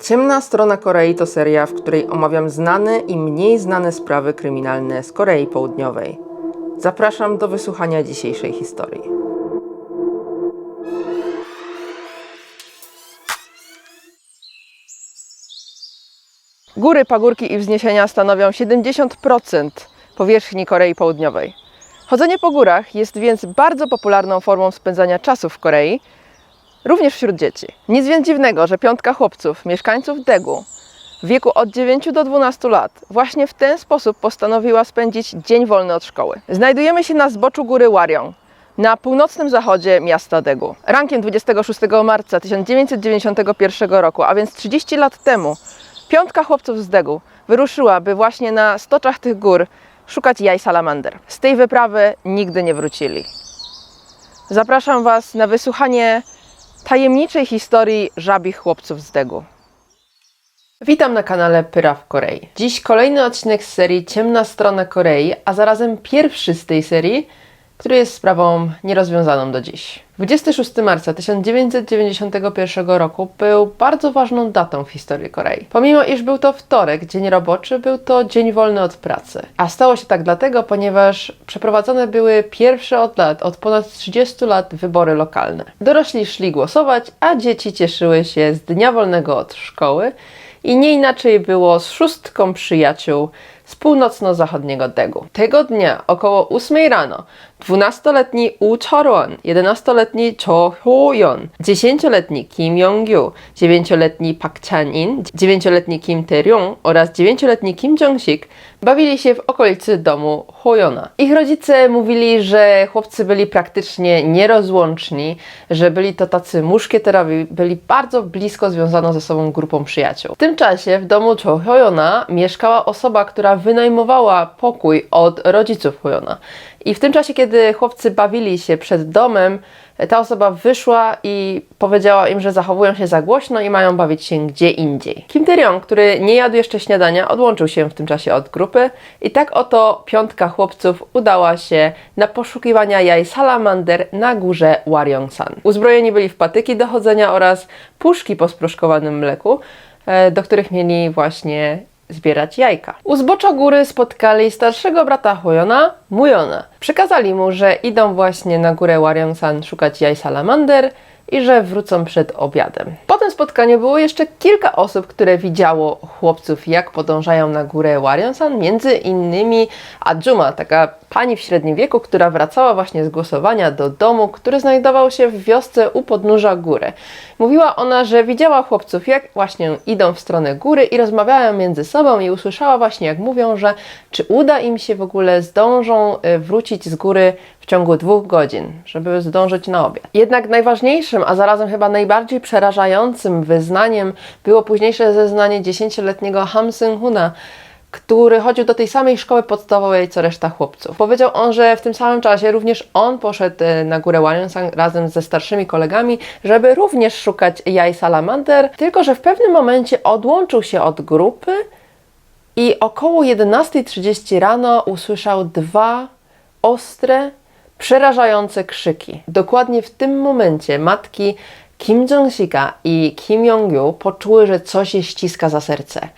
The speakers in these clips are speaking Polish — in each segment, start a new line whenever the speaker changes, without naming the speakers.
Ciemna strona Korei to seria, w której omawiam znane i mniej znane sprawy kryminalne z Korei Południowej. Zapraszam do wysłuchania dzisiejszej historii. Góry, pagórki i wzniesienia stanowią 70% powierzchni Korei Południowej. Chodzenie po górach jest więc bardzo popularną formą spędzania czasu w Korei, również wśród dzieci. Nic więc dziwnego, że piątka chłopców, mieszkańców Daegu, w wieku od 9 do 12 lat, właśnie w ten sposób postanowiła spędzić dzień wolny od szkoły. Znajdujemy się na zboczu góry Wariong, na północnym zachodzie miasta Daegu. Rankiem 26 marca 1991 roku, a więc 30 lat temu, piątka chłopców z Daegu wyruszyła, by właśnie na stoczach tych gór szukać jaj salamander. Z tej wyprawy nigdy nie wrócili. Zapraszam Was na wysłuchanie tajemniczej historii żabich chłopców z Degu. Witam na kanale Pyra w Korei. Dziś kolejny odcinek z serii Ciemna strona Korei, a zarazem pierwszy z tej serii, który jest sprawą nierozwiązaną do dziś. 26 marca 1991 roku był bardzo ważną datą w historii Korei. Pomimo iż był to wtorek, dzień roboczy, był to dzień wolny od pracy. A stało się tak dlatego, ponieważ przeprowadzone były pierwsze od lat, od ponad 30 lat wybory lokalne. Dorośli szli głosować, a dzieci cieszyły się z dnia wolnego od szkoły i nie inaczej było z szóstką przyjaciół z północno-zachodniego Daegu. Tego dnia około 8 rano 12-letni Wu Chorwon, 11-letni Cho Hyo-yeon, 10-letni Kim Yong-gyu, 9-letni Park Chan-in, 9-letni Kim Tae-ryung oraz 9-letni Kim Jong-sik bawili się w okolicy domu Hoyona. Ich rodzice mówili, że chłopcy byli praktycznie nierozłączni, że byli to tacy muszkieterowi, byli bardzo blisko związaną ze sobą grupą przyjaciół. W tym czasie w domu Cho Hyona mieszkała osoba, która wynajmowała pokój od rodziców Hoyona. I w tym czasie, kiedy chłopcy bawili się przed domem, ta osoba wyszła i powiedziała im, że zachowują się za głośno i mają bawić się gdzie indziej. Kim Tae-ryong, który nie jadł jeszcze śniadania, odłączył się w tym czasie od grupy i tak oto piątka chłopców udała się na poszukiwania jaj salamander na górze Waryongsan. Uzbrojeni byli w patyki do chodzenia oraz puszki po sproszkowanym mleku, e, do których mieli właśnie zbierać jajka. U zbocza góry spotkali starszego brata Huyona, Mujona. Przekazali mu, że idą właśnie na górę Waryongsan szukać jaj salamander i że wrócą przed obiadem. Po tym spotkaniu było jeszcze kilka osób, które widziało chłopców, jak podążają na górę Waryongsan, między innymi Adjuma, taka pani w średnim wieku, która wracała właśnie z głosowania do domu, który znajdował się w wiosce u podnóża góry. Mówiła ona, że widziała chłopców, jak właśnie idą w stronę góry i rozmawiają między sobą i usłyszała właśnie, jak mówią, że czy uda im się w ogóle zdążą y, wrócić z góry ciągu dwóch godzin, żeby zdążyć na obiad. Jednak najważniejszym, a zarazem chyba najbardziej przerażającym wyznaniem było późniejsze zeznanie dziesięcioletniego Ham Seung-huna, który chodził do tej samej szkoły podstawowej co reszta chłopców. Powiedział on, że w tym samym czasie również on poszedł e, na górę Wanyonsang razem ze starszymi kolegami, żeby również szukać jaj salamander, tylko że w pewnym momencie odłączył się od grupy i około 11.30 rano usłyszał dwa ostre, przerażające krzyki. Dokładnie w tym momencie matki Kim Jong-sika i Kim Jong-gyu poczuły, że coś je ściska za serce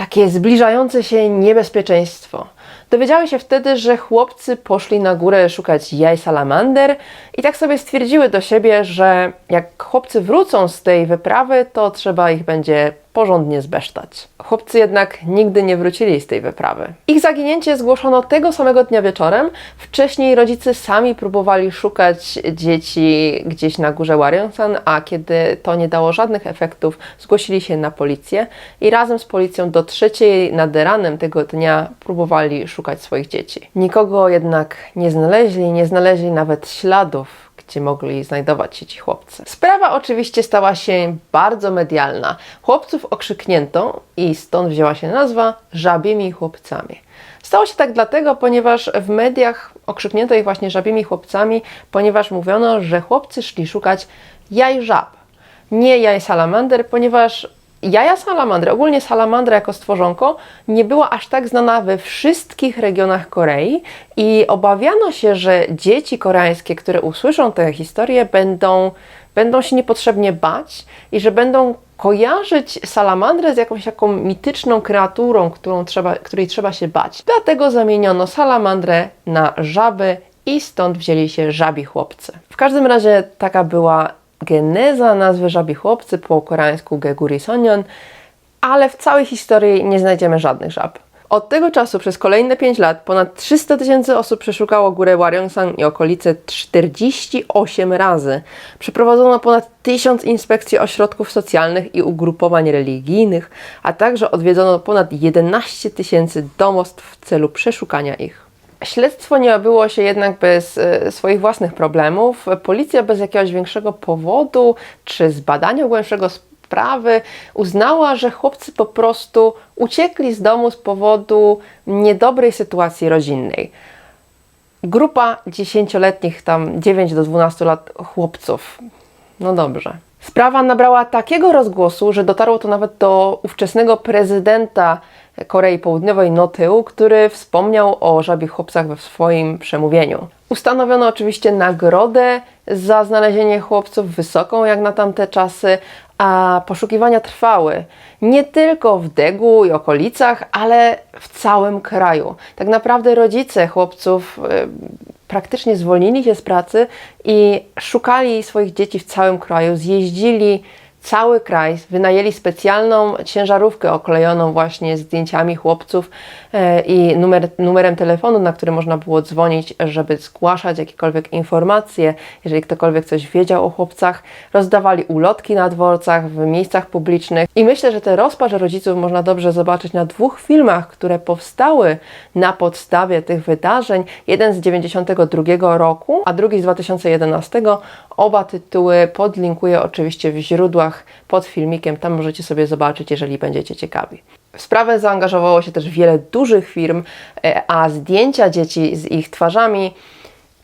takie zbliżające się niebezpieczeństwo. Dowiedziały się wtedy, że chłopcy poszli na górę szukać jaj salamander i tak sobie stwierdziły do siebie, że jak chłopcy wrócą z tej wyprawy, to trzeba ich będzie porządnie zbesztać. Chłopcy jednak nigdy nie wrócili z tej wyprawy. Ich zaginięcie zgłoszono tego samego dnia wieczorem. Wcześniej rodzice sami próbowali szukać dzieci gdzieś na górze Waryongsan, a kiedy to nie dało żadnych efektów, zgłosili się na policję i razem z policją do trzeciej nad ranem tego dnia próbowali szukać swoich dzieci. Nikogo jednak nie znaleźli, nie znaleźli nawet śladów gdzie mogli znajdować się ci chłopcy. Sprawa oczywiście stała się bardzo medialna. Chłopców okrzyknięto i stąd wzięła się nazwa żabimi chłopcami. Stało się tak dlatego, ponieważ w mediach okrzyknięto ich właśnie żabimi chłopcami, ponieważ mówiono, że chłopcy szli szukać jaj żab. Nie jaj salamander, ponieważ jaja salamandry, ogólnie salamandra jako stworzonko, nie była aż tak znana we wszystkich regionach Korei i obawiano się, że dzieci koreańskie, które usłyszą tę historię, będą będą się niepotrzebnie bać i że będą kojarzyć salamandrę z jakąś taką mityczną kreaturą, którą trzeba, której trzeba się bać. Dlatego zamieniono salamandrę na żaby i stąd wzięli się żabi chłopcy. W każdym razie taka była geneza nazwy żabi chłopcy po koreańsku Geguri Sonyeon, ale w całej historii nie znajdziemy żadnych żab. Od tego czasu przez kolejne 5 lat ponad 300 tysięcy osób przeszukało górę Waryeongsan i okolice 48 razy. Przeprowadzono ponad 1000 inspekcji ośrodków socjalnych i ugrupowań religijnych, a także odwiedzono ponad 11 tysięcy domostw w celu przeszukania ich. Śledztwo nie obyło się jednak bez e, swoich własnych problemów. Policja bez jakiegoś większego powodu czy zbadania głębszego sprawy uznała, że chłopcy po prostu uciekli z domu z powodu niedobrej sytuacji rodzinnej. Grupa dziesięcioletnich, tam 9 do 12 lat chłopców. No dobrze. Sprawa nabrała takiego rozgłosu, że dotarło to nawet do ówczesnego prezydenta Korei Południowej Notył, który wspomniał o żabich chłopcach we swoim przemówieniu. Ustanowiono oczywiście nagrodę za znalezienie chłopców, wysoką jak na tamte czasy, a poszukiwania trwały nie tylko w Degu i okolicach, ale w całym kraju. Tak naprawdę rodzice chłopców praktycznie zwolnili się z pracy i szukali swoich dzieci w całym kraju, zjeździli cały kraj, wynajęli specjalną ciężarówkę oklejoną właśnie zdjęciami chłopców i numer, numerem telefonu, na który można było dzwonić, żeby zgłaszać jakiekolwiek informacje, jeżeli ktokolwiek coś wiedział o chłopcach. Rozdawali ulotki na dworcach, w miejscach publicznych i myślę, że te rozpacz rodziców można dobrze zobaczyć na dwóch filmach, które powstały na podstawie tych wydarzeń. Jeden z 92 roku, a drugi z 2011. Oba tytuły podlinkuję oczywiście w źródłach pod filmikiem, tam możecie sobie zobaczyć, jeżeli będziecie ciekawi. W sprawę zaangażowało się też wiele dużych firm, e, a zdjęcia dzieci z ich twarzami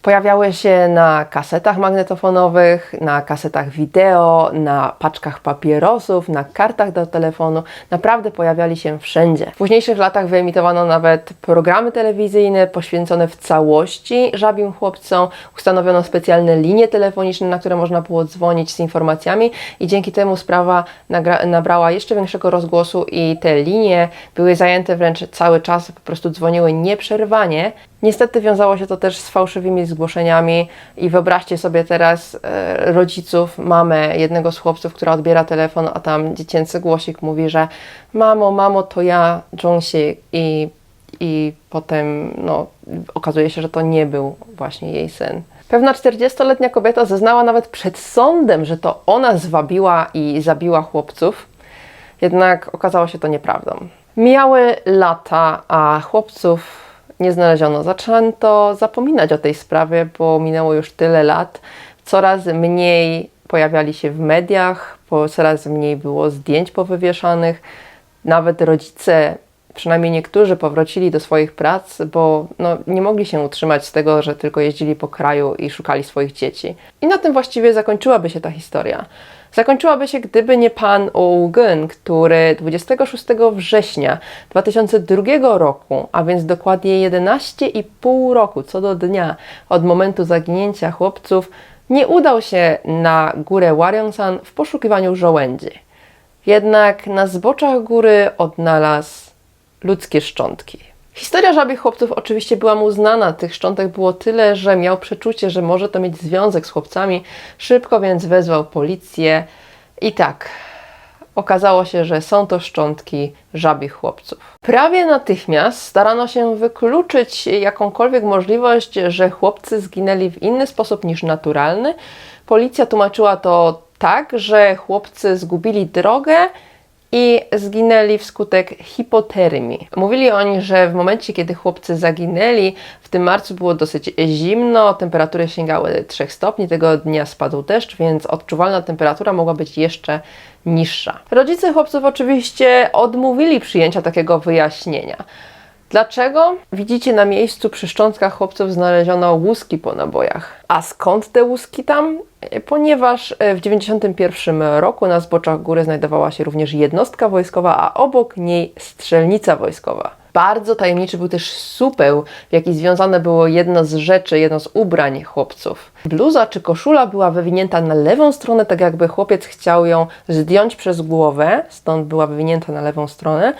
pojawiały się na kasetach magnetofonowych, na kasetach wideo, na paczkach papierosów, na kartach do telefonu. Naprawdę pojawiali się wszędzie. W późniejszych latach wyemitowano nawet programy telewizyjne poświęcone w całości żabim chłopcom. Ustanowiono specjalne linie telefoniczne, na które można było dzwonić z informacjami i dzięki temu sprawa nabrała jeszcze większego rozgłosu i te linie były zajęte wręcz cały czas, po prostu dzwoniły nieprzerwanie. Niestety wiązało się to też z fałszywymi zgłoszeniami i wyobraźcie sobie teraz e, rodziców, mamę jednego z chłopców, która odbiera telefon, a tam dziecięcy głosik mówi, że mamo, mamo, to ja, Jungsik i, i potem no, okazuje się, że to nie był właśnie jej syn. Pewna 40-letnia kobieta zeznała nawet przed sądem, że to ona zwabiła i zabiła chłopców, jednak okazało się to nieprawdą. Mijały lata, a chłopców nie znaleziono. Zaczęto zapominać o tej sprawie, bo minęło już tyle lat. Coraz mniej pojawiali się w mediach, coraz mniej było zdjęć powywieszanych. Nawet rodzice, przynajmniej niektórzy, powrócili do swoich prac, bo no, nie mogli się utrzymać z tego, że tylko jeździli po kraju i szukali swoich dzieci. I na tym właściwie zakończyłaby się ta historia. Zakończyłaby się, gdyby nie pan Ogun, który 26 września 2002 roku, a więc dokładnie 11,5 roku co do dnia od momentu zaginięcia chłopców, nie udał się na górę Waryeongsan w poszukiwaniu żołędzi. Jednak na zboczach góry odnalazł ludzkie szczątki. Historia żabich chłopców oczywiście była mu znana. Tych szczątek było tyle, że miał przeczucie, że może to mieć związek z chłopcami. Szybko więc wezwał policję. I tak, okazało się, że są to szczątki żabich chłopców. Prawie natychmiast starano się wykluczyć jakąkolwiek możliwość, że chłopcy zginęli w inny sposób niż naturalny. Policja tłumaczyła to tak, że chłopcy zgubili drogę i zginęli wskutek hipotermii. Mówili oni, że w momencie, kiedy chłopcy zaginęli, w tym marcu było dosyć zimno, temperatury sięgały 3 stopni, tego dnia spadł deszcz, więc odczuwalna temperatura mogła być jeszcze niższa. Rodzice chłopców oczywiście odmówili przyjęcia takiego wyjaśnienia. Dlaczego? Widzicie na miejscu przy szczątkach chłopców znaleziono łuski po nabojach. A skąd te łuski tam? E, Ponieważ e, w 1991 roku na zboczach góry znajdowała się również jednostka wojskowa, a obok niej strzelnica wojskowa. Bardzo tajemniczy był też supeł, w jaki związane było jedno z rzeczy, jedno z ubrań chłopców. Bluza czy koszula była wywinięta na lewą stronę, tak jakby chłopiec chciał ją zdjąć przez głowę, stąd była wywinięta na lewą stronę,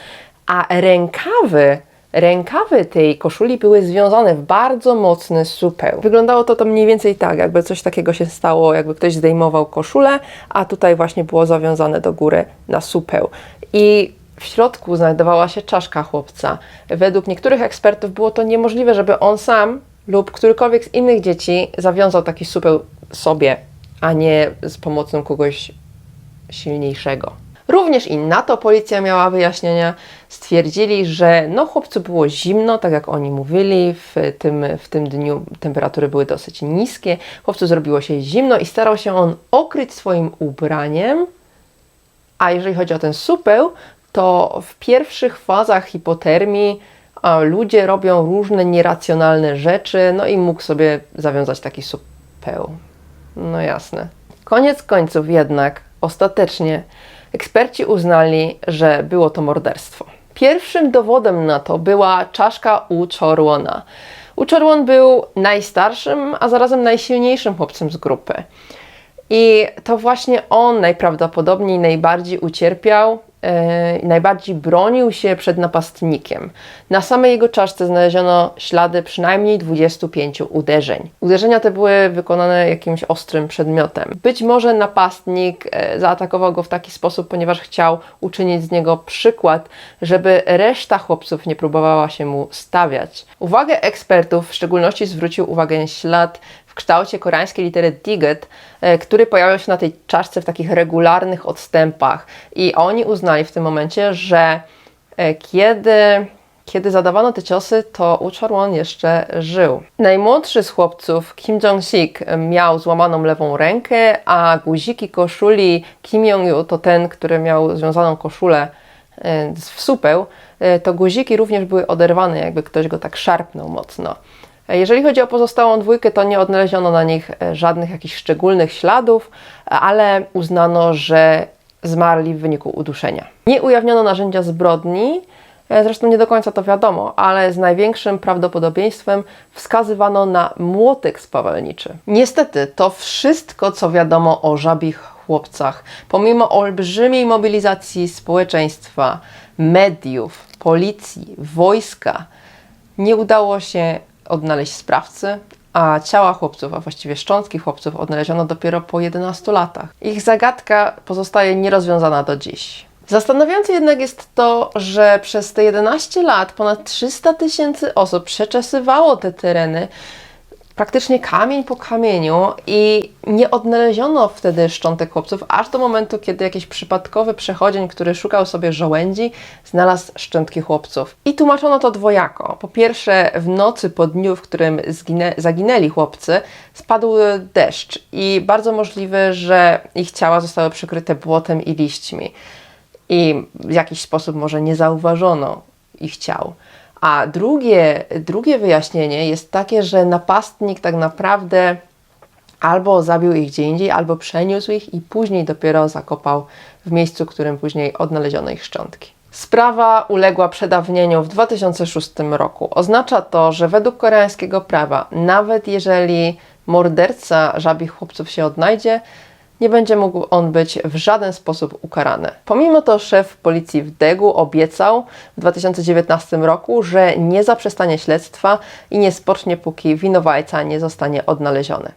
a rękawy Rękawy tej koszuli były związane w bardzo mocny supeł. Wyglądało to, to mniej więcej tak, jakby coś takiego się stało, jakby ktoś zdejmował koszulę, a tutaj właśnie było zawiązane do góry na supeł. I w środku znajdowała się czaszka chłopca. Według niektórych ekspertów było to niemożliwe, żeby on sam lub którykolwiek z innych dzieci zawiązał taki supeł sobie, a nie z pomocą kogoś silniejszego. Również i na to policja miała wyjaśnienia. Stwierdzili, że no chłopcu było zimno, tak jak oni mówili, w tym, w tym dniu temperatury były dosyć niskie. Chłopcu zrobiło się zimno i starał się on okryć swoim ubraniem. A jeżeli chodzi o ten supeł, to w pierwszych fazach hipotermii a, ludzie robią różne nieracjonalne rzeczy, no i mógł sobie zawiązać taki supeł. No jasne. Koniec końców jednak, ostatecznie, eksperci uznali, że było to morderstwo. Pierwszym dowodem na to była czaszka u Chorwona. Był najstarszym, a zarazem najsilniejszym chłopcem z grupy. I to właśnie on najprawdopodobniej najbardziej ucierpiał, i najbardziej bronił się przed napastnikiem. Na samej jego czaszce znaleziono ślady przynajmniej 25 uderzeń. Uderzenia te były wykonane jakimś ostrym przedmiotem. Być może napastnik e, zaatakował go w taki sposób, ponieważ chciał uczynić z niego przykład, żeby reszta chłopców nie próbowała się mu stawiać. Uwagę ekspertów w szczególności zwrócił uwagę ślad kształcie koreańskiej litery Diget, e, który pojawiał się na tej czaszce w takich regularnych odstępach. I oni uznali w tym momencie, że e, kiedy, kiedy zadawano te ciosy, to Uchorwon jeszcze żył. Najmłodszy z chłopców, Kim Jong-sik, miał złamaną lewą rękę, a guziki koszuli Kim Jong-yu to ten, który miał związaną koszulę e, w supeł, to guziki również były oderwane, jakby ktoś go tak szarpnął mocno. E, Jeżeli chodzi o pozostałą dwójkę, to nie odnaleziono na nich e, żadnych jakichś szczególnych śladów, ale uznano, że zmarli w wyniku uduszenia. Nie ujawniono narzędzia zbrodni, e, zresztą nie do końca to wiadomo, ale z największym prawdopodobieństwem wskazywano na młotek spawalniczy. Niestety, to wszystko, co wiadomo o żabich chłopcach, pomimo olbrzymiej mobilizacji społeczeństwa, mediów, policji, wojska, nie udało się odnaleźć sprawcy, a ciała chłopców, a właściwie szczątki chłopców odnaleziono dopiero po 11 latach. Ich zagadka pozostaje nierozwiązana do dziś. Zastanawiające jednak jest to, że przez te 11 lat ponad 300 tysięcy osób przeczesywało te tereny, praktycznie kamień po kamieniu i nie odnaleziono wtedy szczątek chłopców, aż do momentu, kiedy jakiś przypadkowy przechodzień, który szukał sobie żołędzi, znalazł szczątki chłopców. I tłumaczono to dwojako. Po pierwsze, w nocy po dniu, w którym zginę, zaginęli chłopcy, spadł deszcz i bardzo możliwe, że ich ciała zostały przykryte błotem i liśćmi i w jakiś sposób może nie zauważono ich ciał. A drugie, drugie wyjaśnienie jest takie, że napastnik tak naprawdę albo zabił ich gdzie indziej, albo przeniósł ich i później dopiero zakopał w miejscu, w którym później odnaleziono ich szczątki. Sprawa uległa przedawnieniu w 2006 roku. Oznacza to, że według koreańskiego prawa, nawet jeżeli morderca żabich chłopców się odnajdzie, nie będzie mógł on być w żaden sposób ukarany. Pomimo to szef policji w Degu obiecał w 2019 roku, że nie zaprzestanie śledztwa i nie spocznie, póki winowajca nie zostanie odnaleziony.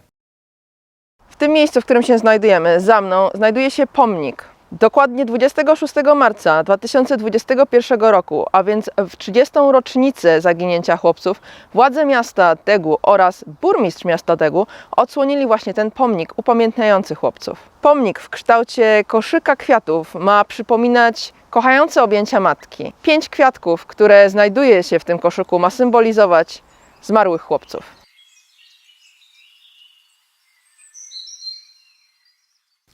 W tym miejscu, w którym się znajdujemy, za mną, znajduje się pomnik. Dokładnie 26 marca 2021 roku, a więc w 30. rocznicę zaginięcia chłopców, władze miasta Tegu oraz burmistrz miasta Tegu odsłonili właśnie ten pomnik upamiętniający chłopców. Pomnik w kształcie koszyka kwiatów ma przypominać kochające objęcia matki. Pięć kwiatków, które znajduje się w tym koszyku, ma symbolizować zmarłych chłopców.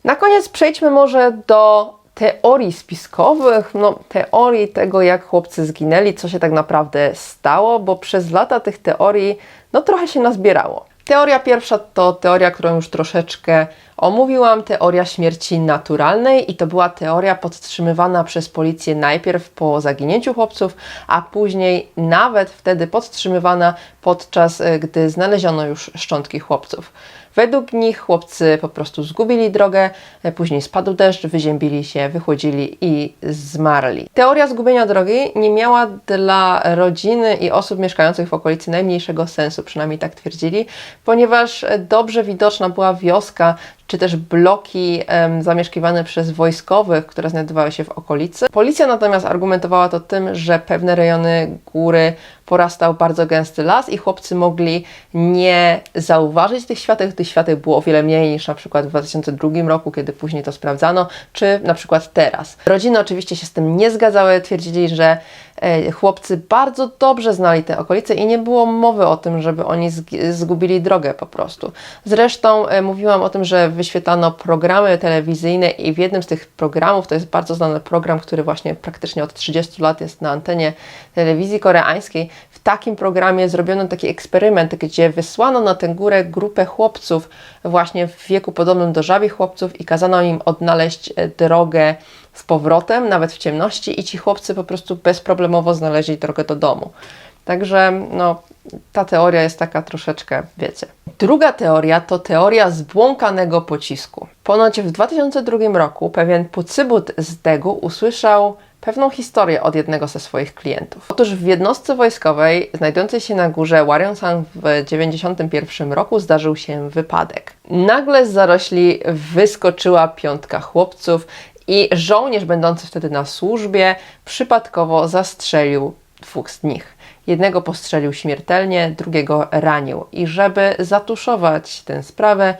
Na koniec przejdźmy może do teorii spiskowych, no teorii tego, jak chłopcy zginęli, co się tak naprawdę stało, bo przez lata tych teorii, no trochę się nazbierało. Teoria pierwsza to teoria, którą już troszeczkę omówiłam, teoria śmierci naturalnej i to była teoria podtrzymywana przez policję najpierw po zaginięciu chłopców, a później nawet wtedy podtrzymywana podczas e, gdy znaleziono już szczątki chłopców. Według nich chłopcy po prostu zgubili drogę, e, później spadł deszcz, wyziębili się, wychłodzili i zmarli. Teoria zgubienia drogi nie miała dla rodziny i osób mieszkających w okolicy najmniejszego sensu, przynajmniej tak twierdzili, ponieważ e, dobrze widoczna była wioska czy też bloki zamieszkiwane przez wojskowych, które znajdowały się w okolicy. Policja natomiast argumentowała to tym, że pewne rejony góry porastał bardzo gęsty las i chłopcy mogli nie zauważyć tych świateł. Tych świateł było o wiele mniej niż na przykład w 2002 roku, kiedy później to sprawdzano, czy na przykład teraz. Rodziny oczywiście się z tym nie zgadzały, twierdzili, że chłopcy bardzo dobrze znali te okolice i nie było mowy o tym, żeby oni zg- zgubili drogę po prostu. Zresztą e, mówiłam o tym, że wyświetlano programy telewizyjne i w jednym z tych programów, to jest bardzo znany program, który właśnie praktycznie od 30 lat jest na antenie telewizji koreańskiej, w takim programie zrobiono taki eksperyment, gdzie wysłano na tę górę grupę chłopców właśnie w wieku podobnym do żabich chłopców i kazano im odnaleźć e, drogę z powrotem, nawet w ciemności i ci chłopcy po prostu bezproblemowo znaleźli drogę do domu. Także no, ta teoria jest taka troszeczkę, wiecie. Druga teoria to teoria zbłąkanego pocisku. Ponoć w 2002 roku pewien Pucybut z Degu usłyszał pewną historię od jednego ze swoich klientów. Otóż w jednostce wojskowej znajdującej się na górze Warionsan w 1991 roku zdarzył się wypadek. Nagle z zarośli wyskoczyła piątka chłopców i żołnierz będący wtedy na służbie przypadkowo zastrzelił dwóch z nich. Jednego postrzelił śmiertelnie, drugiego ranił. I żeby zatuszować tę sprawę,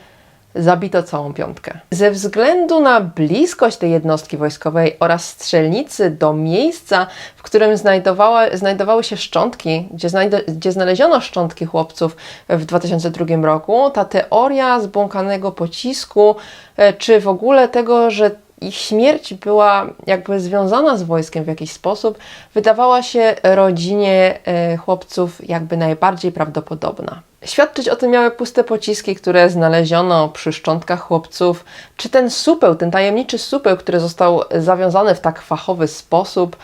zabito całą piątkę. Ze względu na bliskość tej jednostki wojskowej oraz strzelnicy do miejsca, w którym znajdowały, znajdowały się szczątki, gdzie, znajdo, gdzie znaleziono szczątki chłopców w 2002 roku, ta teoria zbłąkanego pocisku, e, czy w ogóle tego, że ich śmierć była jakby związana z wojskiem w jakiś sposób, wydawała się rodzinie e, chłopców jakby najbardziej prawdopodobna. Świadczyć o tym miały puste pociski, które znaleziono przy szczątkach chłopców, czy ten supeł, ten tajemniczy supeł, który został zawiązany w tak fachowy sposób,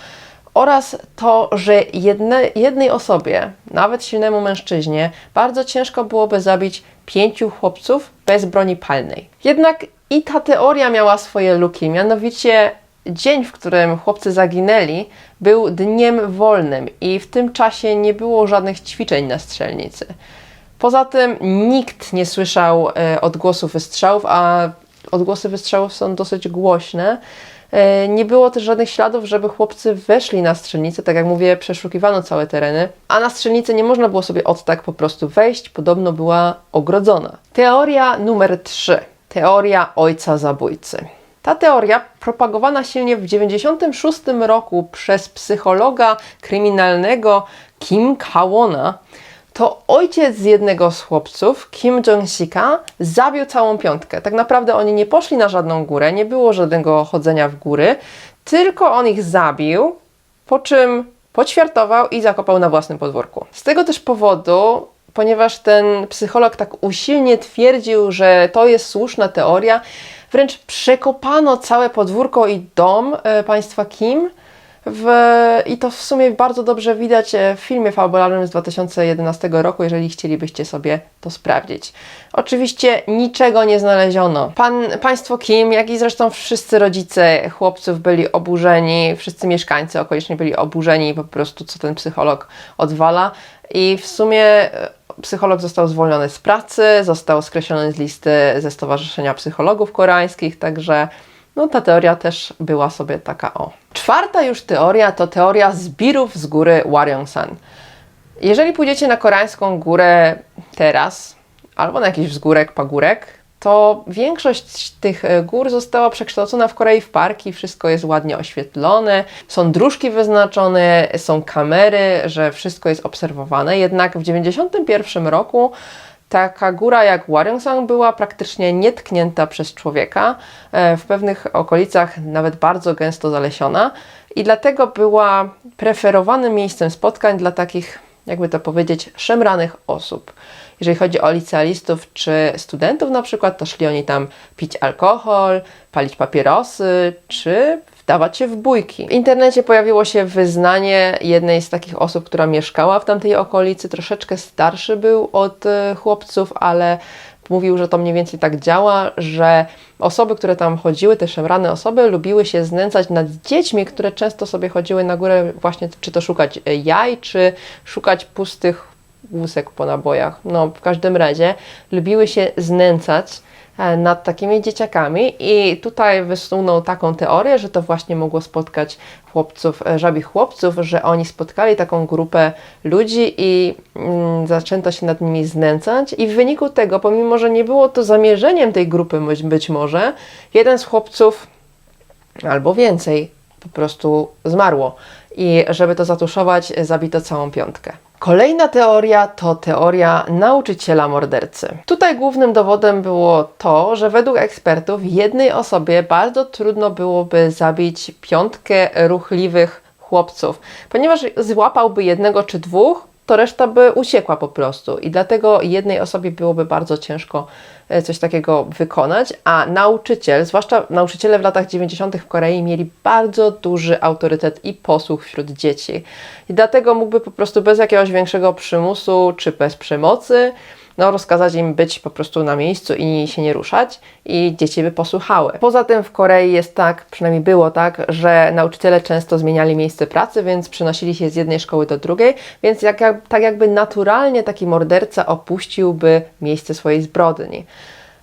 oraz to, że jedne, jednej osobie, nawet silnemu mężczyźnie, bardzo ciężko byłoby zabić pięciu chłopców bez broni palnej. Jednak i ta teoria miała swoje luki, mianowicie dzień, w którym chłopcy zaginęli, był dniem wolnym i w tym czasie nie było żadnych ćwiczeń na strzelnicy. Poza tym nikt nie słyszał e, odgłosów wystrzałów, a odgłosy wystrzałów są dosyć głośne. E, Nie było też żadnych śladów, żeby chłopcy weszli na strzelnicę. Tak jak mówię, przeszukiwano całe tereny, a na strzelnicę nie można było sobie od tak po prostu wejść, podobno była ogrodzona. Teoria numer 3. Teoria ojca zabójcy. Ta teoria, propagowana silnie w 1996 roku przez psychologa kryminalnego Kim Kawona, to ojciec z jednego z chłopców, Kim Jong-sika, zabił całą piątkę. Tak naprawdę oni nie poszli na żadną górę, nie było żadnego chodzenia w góry, tylko on ich zabił, po czym poćwiartował i zakopał na własnym podwórku. Z tego też powodu, ponieważ ten psycholog tak usilnie twierdził, że to jest słuszna teoria, wręcz przekopano całe podwórko i dom e, państwa Kim. W, I to w sumie bardzo dobrze widać e, w filmie fabularnym z 2011 roku, jeżeli chcielibyście sobie to sprawdzić. Oczywiście niczego nie znaleziono. Pan, państwo Kim, jak i zresztą wszyscy rodzice chłopców byli oburzeni, wszyscy mieszkańcy okoliczni byli oburzeni po prostu, co ten psycholog odwala. I w sumie e, psycholog został zwolniony z pracy, został skreślony z listy ze Stowarzyszenia Psychologów Koreańskich, także no ta teoria też była sobie taka o. Czwarta już teoria to teoria zbirów z góry Warionsan. Jeżeli pójdziecie na koreańską górę teraz, albo na jakiś wzgórek, pagórek, to większość tych e, gór została przekształcona w Korei w parki, wszystko jest ładnie oświetlone, są dróżki wyznaczone, są kamery, że wszystko jest obserwowane. Jednak w 1991 roku taka góra jak Waryongsang była praktycznie nietknięta przez człowieka, e, w pewnych okolicach nawet bardzo gęsto zalesiona i dlatego była preferowanym miejscem spotkań dla takich, jakby to powiedzieć, szemranych osób. Jeżeli chodzi o licealistów czy studentów na przykład, to szli oni tam pić alkohol, palić papierosy czy wdawać się w bójki. W internecie pojawiło się wyznanie jednej z takich osób, która mieszkała w tamtej okolicy. Troszeczkę starszy był od e, chłopców, ale mówił, że to mniej więcej tak działa, że osoby, które tam chodziły, te szemrane osoby, lubiły się znęcać nad dziećmi, które często sobie chodziły na górę właśnie, czy to szukać e, jaj, czy szukać pustych łusek po nabojach. No, w każdym razie lubiły się znęcać e, nad takimi dzieciakami i tutaj wysunął taką teorię, że to właśnie mogło spotkać chłopców, e, żabich chłopców, że oni spotkali taką grupę ludzi i mm, zaczęto się nad nimi znęcać i w wyniku tego, pomimo że nie było to zamierzeniem tej grupy być, być może, jeden z chłopców albo więcej po prostu zmarło i żeby to zatuszować, zabito całą piątkę. Kolejna teoria to teoria nauczyciela mordercy. Tutaj głównym dowodem było to, że według ekspertów jednej osobie bardzo trudno byłoby zabić piątkę ruchliwych chłopców, ponieważ złapałby jednego czy dwóch, to reszta by uciekła po prostu i dlatego jednej osobie byłoby bardzo ciężko e, coś takiego wykonać, a nauczyciel, zwłaszcza nauczyciele w latach 90. w Korei mieli bardzo duży autorytet i posłuch wśród dzieci i dlatego mógłby po prostu bez jakiegoś większego przymusu czy bez przemocy no, rozkazać im być po prostu na miejscu i się nie ruszać i dzieci by posłuchały. Poza tym w Korei jest tak, przynajmniej było tak, że nauczyciele często zmieniali miejsce pracy, więc przenosili się z jednej szkoły do drugiej, więc jak, jak, tak jakby naturalnie taki morderca opuściłby miejsce swojej zbrodni.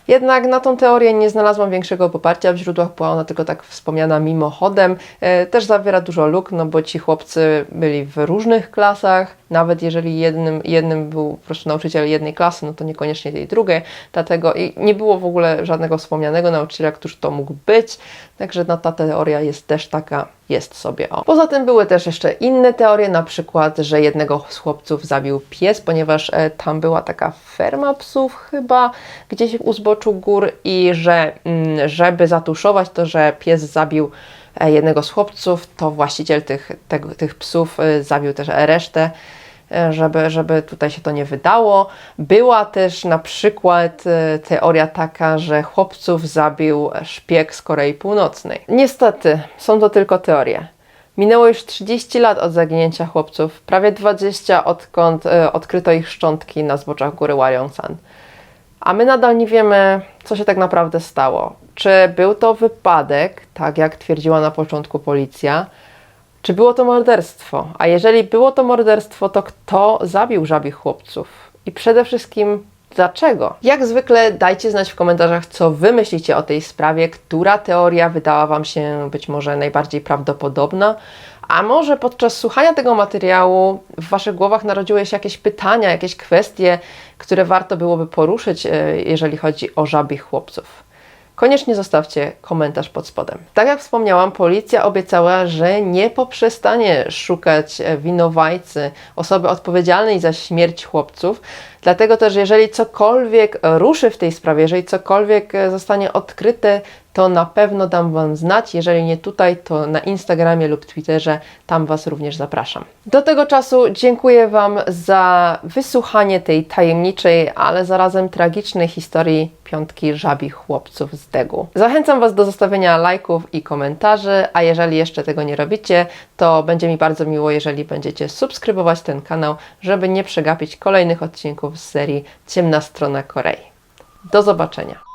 Jednak na tą teorię nie znalazłam większego poparcia w źródłach, była ona tylko tak wspomniana mimochodem. E, też zawiera dużo luk, no bo ci chłopcy byli w różnych klasach, nawet jeżeli jednym, jednym był po prostu nauczyciel jednej klasy, no to niekoniecznie tej drugiej, dlatego i nie było w ogóle żadnego wspomnianego nauczyciela, który to mógł być, także no, ta teoria jest też taka, jest sobie o. Poza tym były też jeszcze inne teorie, na przykład, że jednego z chłopców zabił pies, ponieważ e, tam była taka ferma psów chyba, gdzieś u zboczu gór i że mm, żeby zatuszować to, że pies zabił jednego z chłopców, to właściciel tych, tego, tych psów e, zabił też resztę e, żeby, żeby tutaj się to nie wydało. Była też na przykład e, teoria taka, że chłopców zabił szpieg z Korei Północnej. Niestety, są to tylko teorie. Minęło już 30 lat od zaginięcia chłopców, prawie 20 odkąd e, odkryto ich szczątki na zboczach góry Waryongshan. A my nadal nie wiemy, co się tak naprawdę stało. Czy był to wypadek, tak jak twierdziła na początku policja, czy było to morderstwo? A jeżeli było to morderstwo, to kto zabił żabich chłopców? I przede wszystkim dlaczego? Jak zwykle dajcie znać w komentarzach, co wy myślicie o tej sprawie, która teoria wydała wam się być może najbardziej prawdopodobna, a może podczas słuchania tego materiału w waszych głowach narodziły się jakieś pytania, jakieś kwestie, które warto byłoby poruszyć, e, jeżeli chodzi o żabich chłopców koniecznie zostawcie komentarz pod spodem. Tak jak wspomniałam, policja obiecała, że nie poprzestanie szukać winowajcy, osoby odpowiedzialnej za śmierć chłopców. Dlatego też, jeżeli cokolwiek ruszy w tej sprawie, jeżeli cokolwiek e, zostanie odkryte, to na pewno dam Wam znać. Jeżeli nie tutaj, to na Instagramie lub Twitterze, tam Was również zapraszam. Do tego czasu dziękuję Wam za wysłuchanie tej tajemniczej, ale zarazem tragicznej historii piątki żabich chłopców z Degu. Zachęcam Was do zostawienia lajków i komentarzy, a jeżeli jeszcze tego nie robicie, to będzie mi bardzo miło, jeżeli będziecie subskrybować ten kanał, żeby nie przegapić kolejnych z serii Ciemna Strona Korei. Do zobaczenia.